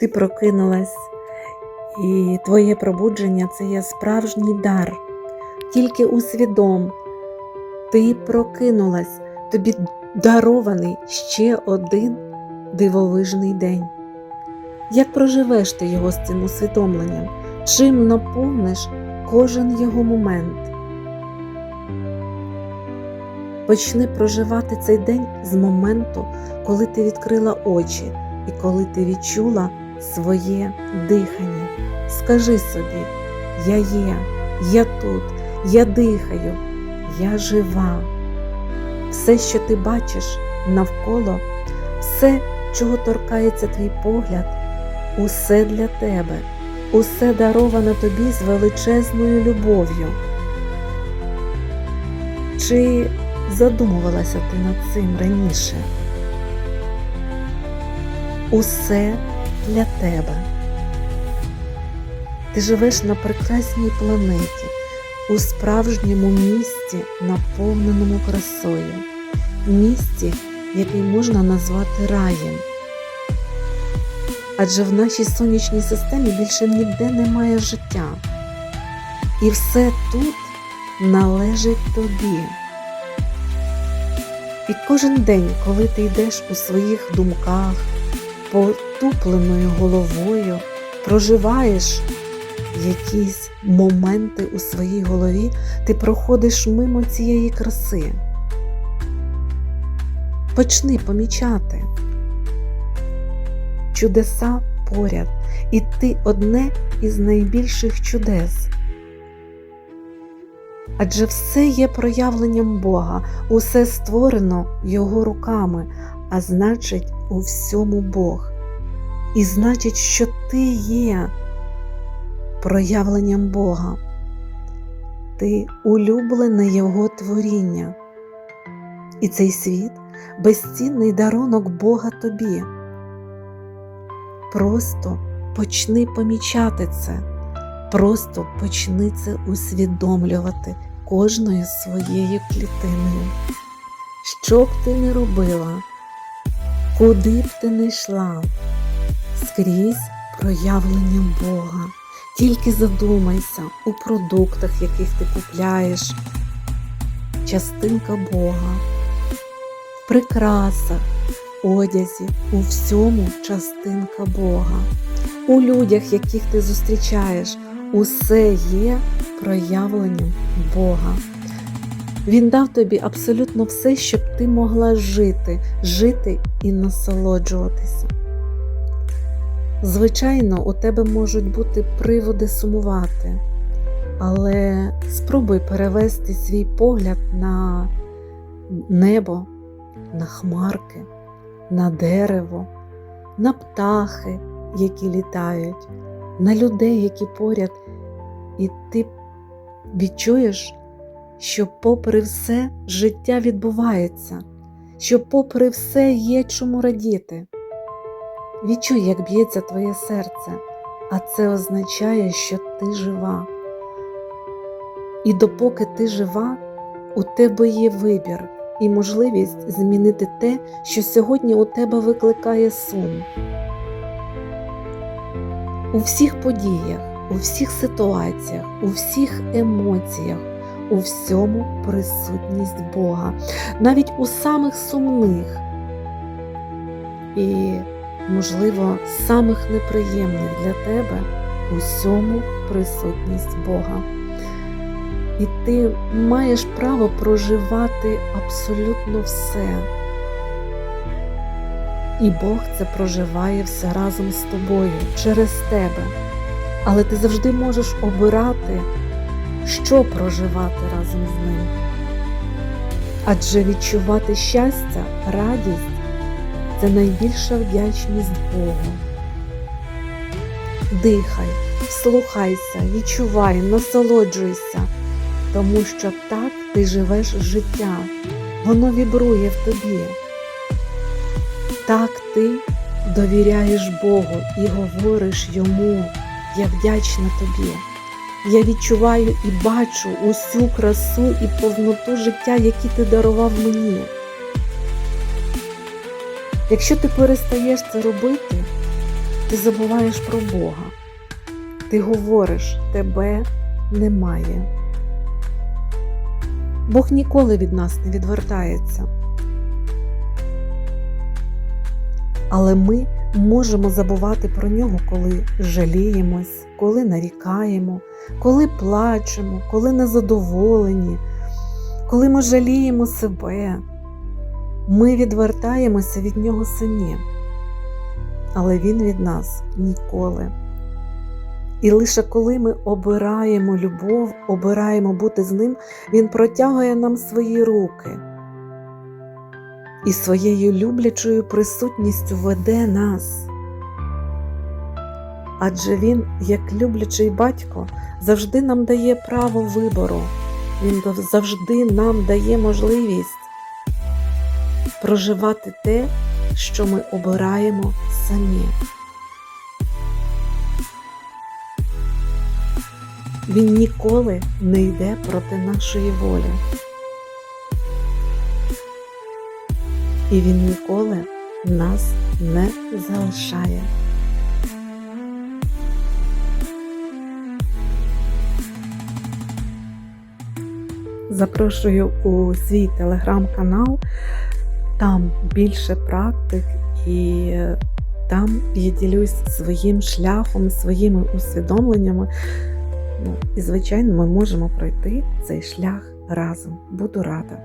ти прокинулась, і твоє пробудження це є справжній дар. Тільки усвідом, ти прокинулась, тобі дарований ще один дивовижний день. Як проживеш ти його з цим усвідомленням? Чим наповниш кожен його момент? Почни проживати цей день з моменту, коли ти відкрила очі і коли ти відчула своє дихання. Скажи собі: Я є, я тут, я дихаю, я жива. Все, що ти бачиш навколо, все, чого торкається твій погляд, усе для тебе, усе даровано тобі з величезною любов'ю. Чи задумувалася ти над цим раніше? Усе для тебе. Ти живеш на прекрасній планеті, у справжньому місті, наповненому красою, місті, який можна назвати раєм. Адже в нашій сонячній системі більше ніде немає життя. І все тут належить тобі. І кожен день, коли ти йдеш у своїх думках, потупленою головою, проживаєш якісь моменти у своїй голові, ти проходиш мимо цієї краси. Почни помічати чудеса поряд, і ти одне із найбільших чудес. Адже все є проявленням Бога, усе створено Його руками, а значить, у всьому Бог. І значить, що ти є проявленням Бога. Ти улюблене Його творіння. І цей світ безцінний дарунок Бога тобі. Просто почни помічати це, просто почни це усвідомлювати кожною своєю клітиною. Що б ти не робила, куди б ти не йшла, скрізь проявлення Бога. Тільки задумайся у продуктах, яких ти купляєш, частинка Бога, в прикрасах, одязі, у всьому частинка Бога, у людях, яких ти зустрічаєш, усе є проявленням Бога. Він дав тобі абсолютно все, щоб ти могла жити, жити і насолоджуватися. Звичайно, у тебе можуть бути приводи сумувати, але спробуй перевести свій погляд на небо, на хмарки, на дерево, на птахи, які літають, на людей, які поряд, і ти відчуєш, що, попри все, життя відбувається, що, попри все, є чому радіти. Відчуй, як б'ється твоє серце, а це означає, що ти жива. І допоки ти жива, у тебе є вибір і можливість змінити те, що сьогодні у тебе викликає сум. У всіх подіях, у всіх ситуаціях, у всіх емоціях, у всьому присутність Бога, навіть у самих сумних. І можливо, самих неприємних для тебе усьому присутність Бога. І ти маєш право проживати абсолютно все. І Бог це проживає все разом з тобою, через тебе. Але ти завжди можеш обирати, що проживати разом з ним. Адже відчувати щастя, радість це найбільша вдячність Богу. Дихай, слухайся, відчувай, насолоджуйся, тому що так ти живеш життя, воно вібрує в тобі. Так ти довіряєш Богу і говориш йому, я вдячна тобі. Я відчуваю і бачу усю красу і повноту життя, які ти дарував мені. Якщо ти перестаєш це робити, ти забуваєш про Бога. Ти говориш, тебе немає. Бог ніколи від нас не відвертається. Але ми можемо забувати про нього, коли жаліємось, коли нарікаємо, коли плачемо, коли незадоволені, коли ми жаліємо себе. Ми відвертаємося від нього самі, але він від нас ніколи. І лише коли ми обираємо любов, обираємо бути з ним, він протягує нам свої руки і своєю люблячою присутністю веде нас. Адже він, як люблячий батько, завжди нам дає право вибору, він завжди нам дає можливість проживати те, що ми обираємо самі. Він ніколи не йде проти нашої волі. І він ніколи нас не залишає. Запрошую у свій телеграм-канал, там більше практик, і там я ділюсь своїм шляхом, своїми усвідомленнями. Ну, і, звичайно, ми можемо пройти цей шлях разом. Буду рада.